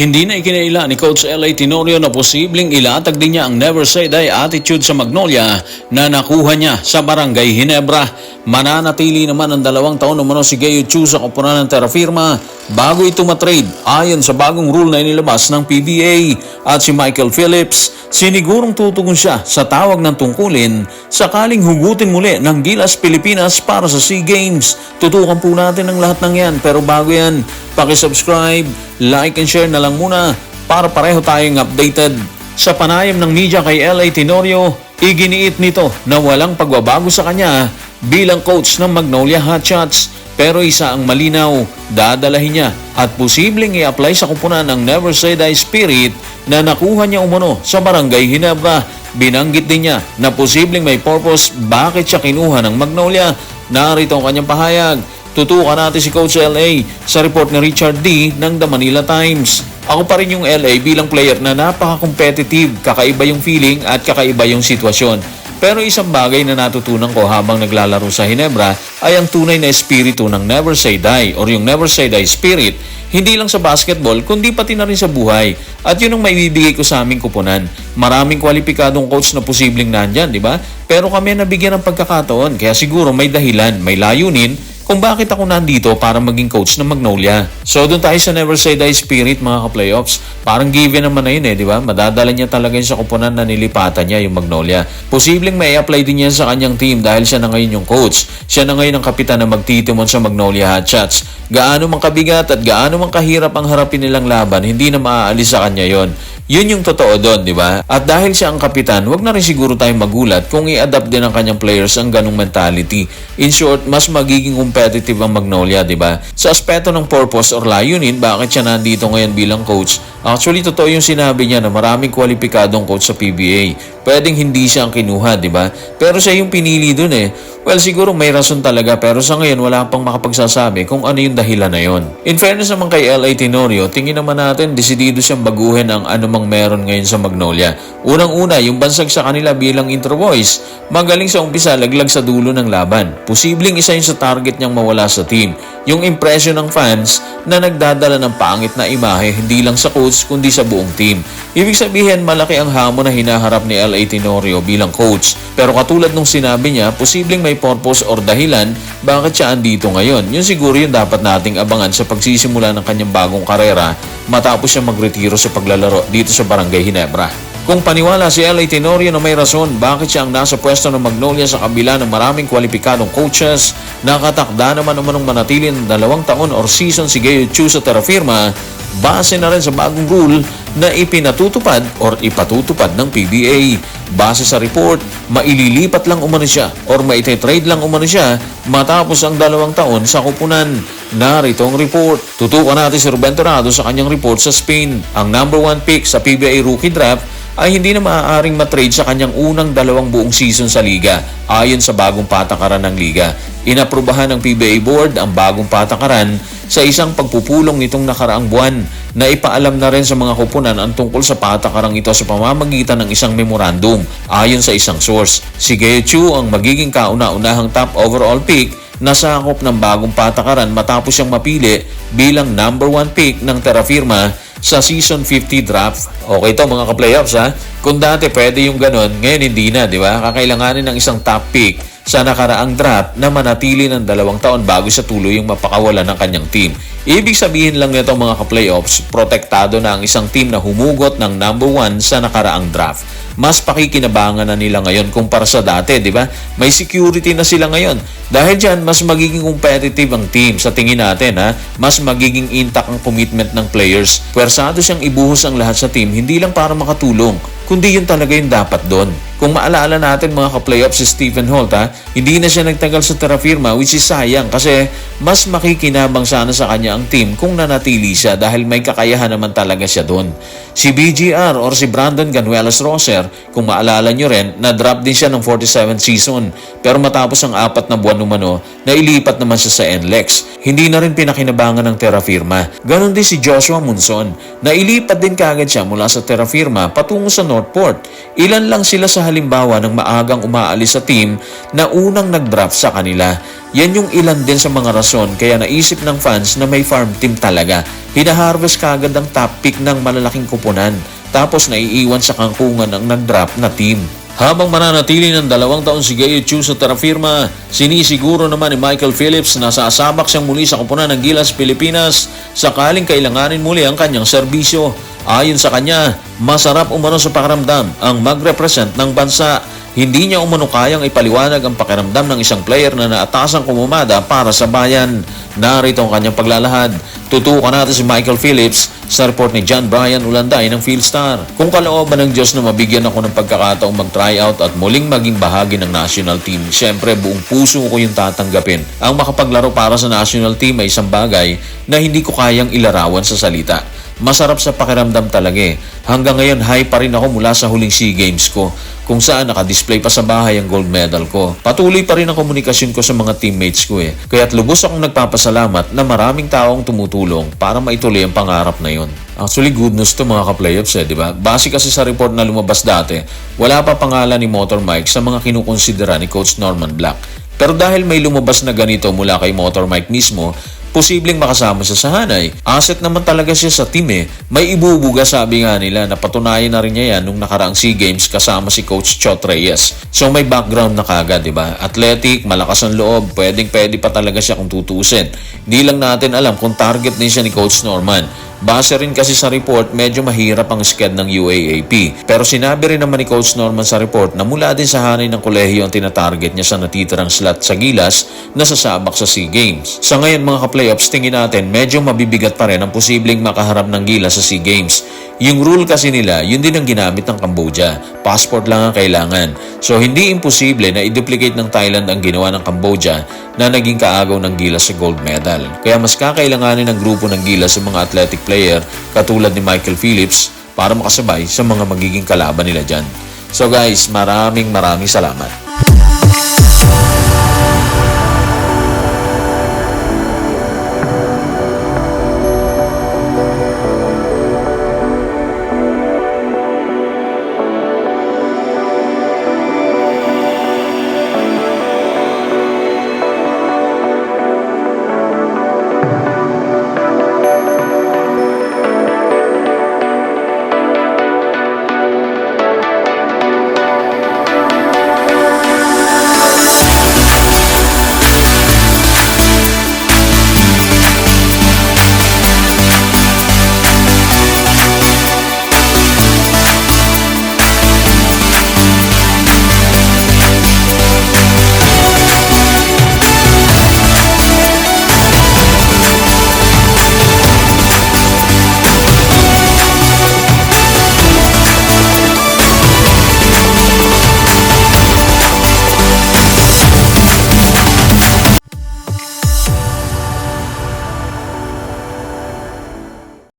Hindi na ikinaila ni Coach L.A. Tenorio na posibleng ilatag din niya ang never say die attitude sa Magnolia na nakuha niya sa Barangay Hinebra. Mananatili naman ang dalawang taon umano si Gayo Chu sa koponan ng Terra Firma bago ito matrade ayon sa bagong rule na inilabas ng PBA at si Michael Phillips sinigurong tutugon siya sa tawag ng tungkulin sakaling hugutin muli ng Gilas Pilipinas para sa SEA Games. Tutukan po natin ang lahat ng yan pero bago yan, pakisubscribe, like and share na lang muna para pareho tayong updated. Sa panayam ng media kay L.A. Tenorio, iginiit nito na walang pagbabago sa kanya bilang coach ng Magnolia Hotshots pero isa ang malinaw, dadalahin niya at posibleng i-apply sa kupunan ng Never Say Die Spirit na nakuha niya umano sa Barangay Hinebra. Binanggit din niya na posibleng may purpose bakit siya kinuha ng Magnolia. Narito ang kanyang pahayag. Tutukan natin si Coach LA sa report ni Richard D. ng The Manila Times. Ako pa rin yung LA bilang player na napaka-competitive, kakaiba yung feeling at kakaiba yung sitwasyon. Pero isang bagay na natutunan ko habang naglalaro sa Hinebra ay ang tunay na espiritu ng Never Say Die or yung Never Say Die spirit, hindi lang sa basketball kundi pati na rin sa buhay. At yun ang maibibigay ko sa aming kupunan. Maraming kwalipikadong coach na posibleng nandyan, di ba? Pero kami nabigyan ng pagkakataon kaya siguro may dahilan, may layunin kung bakit ako nandito para maging coach ng Magnolia. So doon tayo sa Never Say Die Spirit mga ka-playoffs. Parang given naman na yun eh, di ba? Madadala niya talaga yun sa kupunan na nilipatan niya yung Magnolia. Posibleng may apply din yan sa kanyang team dahil siya na ngayon yung coach. Siya na ngayon ang kapitan na magtitimon sa Magnolia Hotshots. Gaano mang kabigat at gaano mang kahirap ang harapin nilang laban, hindi na maaalis sa kanya yon. Yun yung totoo doon, di ba? At dahil siya ang kapitan, wag na rin siguro tayong magulat kung i-adapt din ng kanyang players ang ganong mentality. In short, mas magiging competitive ang Magnolia, di ba? Sa aspeto ng purpose or layunin, bakit siya nandito ngayon bilang coach? Actually, totoo yung sinabi niya na maraming kwalipikadong coach sa PBA. Pwedeng hindi siya ang kinuha, di ba? Pero siya yung pinili dun eh. Well, siguro may rason talaga pero sa ngayon wala pang makapagsasabi kung ano yung dahilan na yon. In fairness naman kay L.A. Tenorio, tingin naman natin desidido siyang baguhin ang anumang meron ngayon sa Magnolia. Unang-una, yung bansag sa kanila bilang intro boys, magaling sa umpisa laglag sa dulo ng laban. Posibleng isa yun sa target niyang mawala sa team. Yung impression ng fans na nagdadala ng pangit na imahe hindi lang sa coach kundi sa buong team. Ibig sabihin malaki ang hamon na hinaharap ni L.A. Tenorio bilang coach. Pero katulad nung sinabi niya, posibleng may purpose or dahilan bakit siya andito ngayon. Yun siguro yung dapat nating abangan sa pagsisimula ng kanyang bagong karera matapos siya magretiro sa paglalaro dito sa Barangay Hinebra. Kung paniwala si L.A. Tenorio na may rason bakit siya ang nasa pwesto ng Magnolia sa kabila ng maraming kwalipikadong coaches, nakatakda naman naman ng manatili ng dalawang taon or season si Gayo Chu sa Terra Firma, base na rin sa bagong rule na ipinatutupad or ipatutupad ng PBA. Base sa report, maililipat lang umano siya or maite-trade lang umano siya matapos ang dalawang taon sa kupunan. Narito ang report. Tutukan natin si Ruben Torrado sa kanyang report sa Spain. Ang number one pick sa PBA rookie draft ay hindi na maaaring matrade sa kanyang unang dalawang buong season sa liga ayon sa bagong patakaran ng liga. Inaprubahan ng PBA board ang bagong patakaran sa isang pagpupulong nitong nakaraang buwan na ipaalam na rin sa mga kupunan ang tungkol sa patakarang ito sa pamamagitan ng isang memorandum ayon sa isang source. Si Chu ang magiging kauna-unahang top overall pick na sakop ng bagong patakaran matapos siyang mapili bilang number one pick ng Terra Firma sa Season 50 draft. Okay to mga ka-playoffs ha. Kung dati pwede yung ganun, ngayon hindi na, di ba? Kakailanganin ng isang top pick sa nakaraang draft na manatili ng dalawang taon bago sa tuloy yung mapakawalan ng kanyang team. Ibig sabihin lang nito mga ka-playoffs, protektado na ang isang team na humugot ng number one sa nakaraang draft. Mas pakikinabangan na nila ngayon kumpara sa dati, di ba? May security na sila ngayon. Dahil dyan, mas magiging competitive ang team sa tingin natin, ha? Mas magiging intact ang commitment ng players. Pwersado siyang ibuhos ang lahat sa team, hindi lang para makatulong, kundi yun talaga yung dapat doon. Kung maalala natin mga ka-playoff si Stephen Holt ha, hindi na siya nagtagal sa Terra Firma which is sayang kasi mas makikinabang sana sa kanya ang team kung nanatili siya dahil may kakayahan naman talaga siya doon. Si BGR or si Brandon Ganuelas Roser, kung maalala nyo rin, na-drop din siya ng 47th season. Pero matapos ang apat na buwan umano, nailipat naman siya sa NLEX. Hindi na rin pinakinabangan ng Terra Firma. Ganon din si Joshua Munson. Nailipat din kaagad siya mula sa Terra Firma patungo sa Northport. Ilan lang sila sa halimbawa ng maagang umaalis sa team na unang nag-draft sa kanila. Yan yung ilan din sa mga rason kaya naisip ng fans na may farm team talaga. Hinaharvest kagad ang top pick ng malalaking kupunan. Tapos naiiwan sa kangkungan ng nag-draft na team. Habang mananatili ng dalawang taon si Gayo Chu sa Terrafirma, sinisiguro naman ni Michael Phillips na sasabak siyang muli sa kupunan ng Gilas Pilipinas sakaling kailanganin muli ang kanyang serbisyo. Ayon sa kanya, masarap umano sa pakiramdam ang mag-represent ng bansa. Hindi niya umano kayang ipaliwanag ang pakiramdam ng isang player na naatasang kumumada para sa bayan. Narito ang kanyang paglalahad. Tutukan natin si Michael Phillips sa report ni John Brian Ulanday ng Philstar. Kung kalooban ng Diyos na mabigyan ako ng pagkakataong mag-tryout at muling maging bahagi ng national team, syempre buong puso ko yung tatanggapin. Ang makapaglaro para sa national team ay isang bagay na hindi ko kayang ilarawan sa salita. Masarap sa pakiramdam talaga eh. Hanggang ngayon high pa rin ako mula sa huling SEA Games ko kung saan nakadisplay pa sa bahay ang gold medal ko. Patuloy pa rin ang komunikasyon ko sa mga teammates ko eh. Kaya't lubos akong nagpapasalamat na maraming taong tumutulong para maituloy ang pangarap na yon. Actually, good news to mga ka-playoffs eh, di ba? Base kasi sa report na lumabas dati, wala pa pangalan ni Motor Mike sa mga kinukonsidera ni Coach Norman Black. Pero dahil may lumabas na ganito mula kay Motor Mike mismo, posibleng makasama siya sa hanay. Asset naman talaga siya sa team eh. May ibubuga sabi nga nila na patunayan na rin niya yan nung nakaraang SEA Games kasama si Coach Chot Reyes. So may background na kagad, di ba? Athletic, malakas ang loob, pwedeng pwede pa talaga siya kung tutuusin. Hindi lang natin alam kung target din siya ni Coach Norman. Base rin kasi sa report, medyo mahirap ang sked ng UAAP. Pero sinabi rin naman ni Coach Norman sa report na mula din sa hanay ng kolehiyo ang tinatarget niya sa natitirang slot sa gilas na sasabak sa SEA Games. Sa ngayon mga ka-playoffs, tingin natin medyo mabibigat pa rin ang posibleng makaharap ng gilas sa SEA Games. Yung rule kasi nila, yun din ang ginamit ng Cambodia. Passport lang ang kailangan. So hindi imposible na i-duplicate ng Thailand ang ginawa ng Cambodia na naging kaagaw ng gilas sa gold medal. Kaya mas kakailanganin ng grupo ng gilas sa mga athletic player katulad ni Michael Phillips para makasabay sa mga magiging kalaban nila dyan. So guys, maraming maraming salamat.